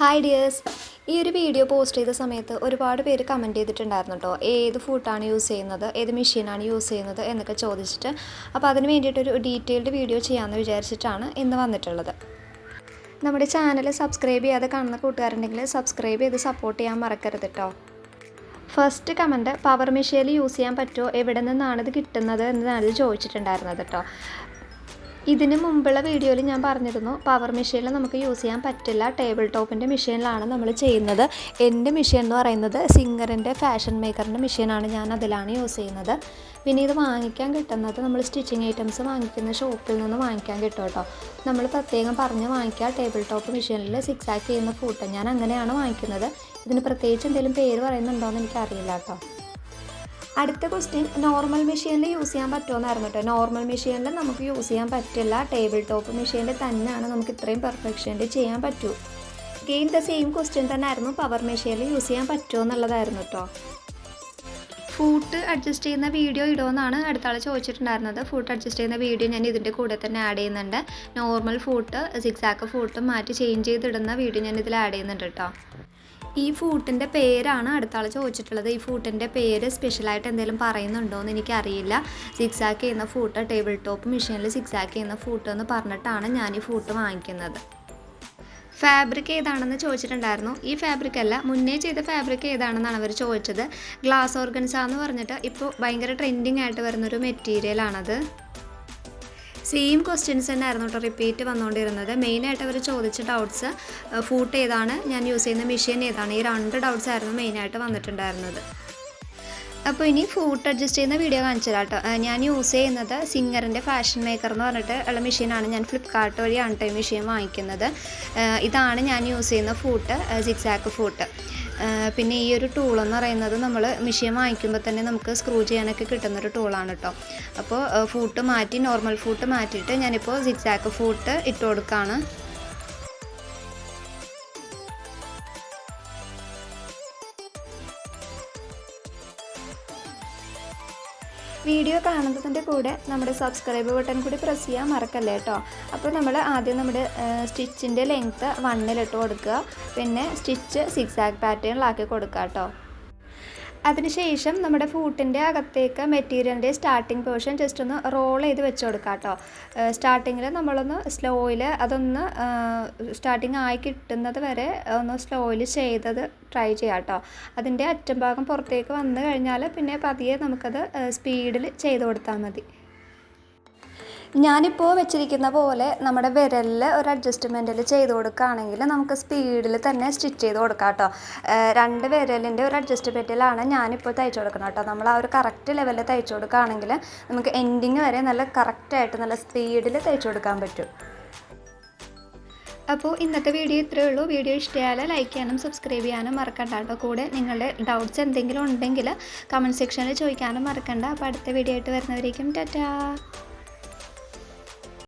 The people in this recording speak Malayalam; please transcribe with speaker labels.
Speaker 1: ഹായ് ഡിയേഴ്സ് ഈ ഒരു വീഡിയോ പോസ്റ്റ് ചെയ്ത സമയത്ത് ഒരുപാട് പേര് കമന്റ് ചെയ്തിട്ടുണ്ടായിരുന്നു കേട്ടോ ഏത് ഫുഡാണ് യൂസ് ചെയ്യുന്നത് ഏത് മെഷീനാണ് യൂസ് ചെയ്യുന്നത് എന്നൊക്കെ ചോദിച്ചിട്ട്. അപ്പോൾ അതിന് വേണ്ടിയിട്ടൊരു ഡീറ്റെയിൽഡ് വീഡിയോ ചെയ്യാമെന്ന് വിചാരിച്ചിട്ടാണ് ഇന്ന് വന്നിട്ടുള്ളത്. നമ്മുടെ ചാനൽ സബ്സ്ക്രൈബ് ചെയ്യാതെ കാണുന്ന കൂട്ടുകാരുണ്ടെങ്കിൽ സബ്സ്ക്രൈബ് ചെയ്ത് സപ്പോർട്ട് ചെയ്യാൻ മറക്കരുത് കേട്ടോ ഫസ്റ്റ് കമന്റ് പവർ മെഷീനിൽ യൂസ് ചെയ്യാൻ പറ്റുമോ? എവിടെ നിന്നാണ് ഇത് കിട്ടുന്നത് എന്നാണ് ഇത് ചോദിച്ചിട്ടുണ്ടായിരുന്നത് കേട്ടോ ഇതിന് മുമ്പുള്ള വീഡിയോയിൽ ഞാൻ പറഞ്ഞിരുന്നു പവർ മെഷീനിൽ നമുക്ക് യൂസ് ചെയ്യാൻ പറ്റില്ല. ടേബിൾ ടോപ്പിന്റെ മെഷീനിലാണ് നമ്മൾ ചെയ്യുന്നത്. എന്റെ മെഷീൻ എന്ന് പറയുന്നത് സിംഗറിന്റെ ഫാഷൻ മേക്കറിന്റെ മെഷീനാണ് ഞാൻ അതിലാണ് യൂസ് ചെയ്യുന്നത്. പിന്നെ ഇത് വാങ്ങിക്കാൻ കിട്ടുന്നത് നമ്മൾ സ്റ്റിച്ചിങ് ഐറ്റംസ് വാങ്ങിക്കുന്ന ഷോപ്പിൽ നിന്ന് വാങ്ങിക്കാൻ കിട്ടും കേട്ടോ. നമ്മൾ പ്രത്യേകം പറഞ്ഞ് വാങ്ങിക്കുക ടേബിൾ ടോപ്പ് മെഷീനിൽ സിക്സ് ആക്ക് ചെയ്യുന്ന ഫൂട്ട് ഞാൻ അങ്ങനെയാണ് വാങ്ങിക്കുന്നത്. ഇതിന് പ്രത്യേകിച്ച് എന്തെങ്കിലും പേര് പറയുന്നുണ്ടോ എന്ന് എനിക്കറിയില്ല കേട്ടോ. അടുത്ത ക്വസ്റ്റ്യൻ നോർമൽ മെഷീനിൽ യൂസ് ചെയ്യാൻ പറ്റുമെന്നായിരുന്നു കേട്ടോ. നോർമൽ മെഷീനിൽ നമുക്ക് യൂസ് ചെയ്യാൻ പറ്റില്ല. ടേബിൾ ടോപ്പ് മെഷീനിൽ തന്നെയാണ് നമുക്ക് ഇത്രയും പെർഫെക്ഷനിൽ ചെയ്യാൻ പറ്റൂ. ഗെയിൻ ദ സെയിം ക്വസ്റ്റ്യൻ തന്നെ ആയിരുന്നു പവർ മെഷീനിൽ യൂസ് ചെയ്യാൻ പറ്റുമോ എന്നുള്ളതായിരുന്നു കേട്ടോ. ഫൂട്ട് അഡ്ജസ്റ്റ് ചെയ്യുന്ന വീഡിയോ ഇടുമെന്നാണ് അടുത്ത ആൾ ചോദിച്ചിട്ടുണ്ടായിരുന്നത്. ഫൂട്ട് അഡ്ജസ്റ്റ് ചെയ്യുന്ന വീഡിയോ ഞാൻ ഇതിന്റെ കൂടെ തന്നെ ആഡ് ചെയ്യുന്നുണ്ട്. നോർമൽ ഫൂട്ട് സിക്സാക്ക് ഫൂട്ടും മാറ്റി ചേഞ്ച് ചെയ്തിടുന്ന വീഡിയോ ഞാൻ ഇതിൽ ആഡ് ചെയ്യുന്നുണ്ട് കേട്ടോ. ഈ ഫൂട്ടിന്റെ പേരാണ് അടുത്ത ആൾ ചോദിച്ചിട്ടുള്ളത്. ഈ ഫൂട്ടിന്റെ പേര് സ്പെഷ്യലായിട്ട് എന്തെങ്കിലും പറയുന്നുണ്ടോ എന്ന് എനിക്കറിയില്ല. സിക്സാക്ക് ചെയ്യുന്ന ഫൂട്ട് ടേബിൾ ടോപ്പ് മെഷീനിൽ സിക്സാക്ക് ചെയ്യുന്ന ഫൂട്ട് എന്ന് പറഞ്ഞിട്ടാണ് ഞാൻ ഈ ഫൂട്ട് വാങ്ങിക്കുന്നത്. ഫാബ്രിക് ഏതാണെന്ന് ചോദിച്ചിട്ടുണ്ടായിരുന്നു. ഈ ഫാബ്രിക് അല്ല മുന്നേ ചെയ്ത ഫാബ്രിക് ഏതാണെന്നാണ് അവർ ചോദിച്ചത്. ഗ്ലാസ് ഓർഗൻസ എന്ന് പറഞ്ഞിട്ട് ഇപ്പോൾ ഭയങ്കര ട്രെൻഡിങ് ആയിട്ട് വരുന്നൊരു മെറ്റീരിയലാണത് സെയിം ക്വസ്റ്റ്യൻസ് തന്നെ ആയിരുന്നു കേട്ടോ റിപ്പീറ്റ് വന്നുകൊണ്ടിരുന്നത് മെയിനായിട്ട് അവർ ചോദിച്ച ഡൗട്ട്സ് ഫൂട്ട് ഏതാണ് ഞാൻ യൂസ് ചെയ്യുന്ന മെഷീൻ ഏതാണ് ഈ രണ്ട് ഡൗട്ട്സ് ആയിരുന്നു മെയിനായിട്ട് വന്നിട്ടുണ്ടായിരുന്നത്. അപ്പോൾ ഇനി ഫൂട്ട് അഡ്ജസ്റ്റ് ചെയ്യുന്ന വീഡിയോ കാണിച്ചു കേട്ടോ ഞാൻ യൂസ് ചെയ്യുന്നത് സിംഗറിന്റെ ഫാഷൻ മേക്കർ എന്ന് പറഞ്ഞിട്ട് ഉള്ള മെഷീനാണ് ഞാൻ ഫ്ലിപ്കാർട്ട് വഴിയാണ് ടൈം മെഷീൻ വാങ്ങിക്കുന്നത്. ഇതാണ് ഞാൻ യൂസ് ചെയ്യുന്ന ഫൂട്ട് സിക്സാക്ക് ഫൂട്ട് പിന്നെ ഈ ഒരു ടൂൾ എന്ന് പറയുന്നത് നമ്മൾ മെഷീൻ വാങ്ങിക്കുമ്പോൾ തന്നെ നമുക്ക് സ്ക്രൂ ചെയ്യാനൊക്കെ കിട്ടുന്നൊരു ടൂളാണ് കേട്ടോ അപ്പോൾ ഫൂട്ട് മാറ്റി നോർമൽ ഫൂട്ട് മാറ്റിയിട്ട് ഞാനിപ്പോൾ സിക്സാക്ക് ഫൂട്ട് ഇട്ട് കൊടുക്കുകയാണ് വീഡിയോ കാണുന്നതിന്റെ കൂടെ നമ്മുടെ സബ്സ്ക്രൈബ് ബട്ടൺ കൂടി പ്രസ് ചെയ്യാൻ മറക്കല്ലേ കേട്ടോ അപ്പോൾ നമ്മൾ ആദ്യം നമ്മുടെ സ്റ്റിച്ചിന്റെ ലെങ്ത്ത് വണ്ണിലിട്ട് കൊടുക്കുക. പിന്നെ സ്റ്റിച്ച് സിക്സ് പാറ്റേണിലാക്കി കൊടുക്കുക കേട്ടോ അതിനുശേഷം നമ്മുടെ ഫൂട്ടിന്റെ അകത്തേക്ക് മെറ്റീരിയലിന്റെ സ്റ്റാർട്ടിങ് പോർഷൻ ജസ്റ്റ് ഒന്ന് റോൾ ചെയ്ത് വെച്ച് കൊടുക്കാം കേട്ടോ സ്റ്റാർട്ടിങ്ങിൽ നമ്മളൊന്ന് സ്ലോയിൽ അതൊന്ന് സ്റ്റാർട്ടിങ് ആയി കിട്ടുന്നത് വരെ ഒന്ന് സ്ലോയിൽ ചെയ്തത് ട്രൈ ചെയ്യാം കേട്ടോ. അതിന്റെ അറ്റം ഭാഗം പുറത്തേക്ക് വന്നു കഴിഞ്ഞാൽ പിന്നെ പതിയെ നമുക്കത് സ്പീഡിൽ ചെയ്ത് കൊടുത്താൽ മതി. ഞാനിപ്പോൾ വെച്ചിരിക്കുന്ന പോലെ നമ്മുടെ വിരലിൽ ഒരു അഡ്ജസ്റ്റ്മെന്റിൽ ചെയ്ത് കൊടുക്കുകയാണെങ്കിൽ നമുക്ക് സ്പീഡിൽ തന്നെ സ്റ്റിച്ച് ചെയ്ത് കൊടുക്കാം കേട്ടോ രണ്ട് വിരലിന്റെ ഒരു അഡ്ജസ്റ്റ്മെന്റിലാണ് ഞാനിപ്പോൾ തയ്ച്ചു കൊടുക്കുന്നത് കേട്ടോ നമ്മൾ ആ ഒരു കറക്റ്റ് ലെവലിൽ തയ്ച്ചു കൊടുക്കുകയാണെങ്കിൽ നമുക്ക് എൻഡിങ് വരെ നല്ല കറക്റ്റായിട്ട് നല്ല സ്പീഡിൽ തയ്ച്ചു കൊടുക്കാൻ പറ്റും. അപ്പോൾ ഇന്നത്തെ വീഡിയോ ഇത്രയേ ഉള്ളൂ. വീഡിയോ ഇഷ്ടമായാൽ ലൈക്ക് ചെയ്യാനും സബ്സ്ക്രൈബ് ചെയ്യാനും മറക്കണ്ട കേട്ടോ കൂടെ നിങ്ങളുടെ ഡൗട്ട്സ് എന്തെങ്കിലും ഉണ്ടെങ്കിൽ കമന്റ് സെക്ഷനിൽ ചോദിക്കാനും മറക്കണ്ട. അപ്പോൾ അടുത്ത വീഡിയോ ആയിട്ട് വരുന്നവരേക്കും ടാറ്റാ.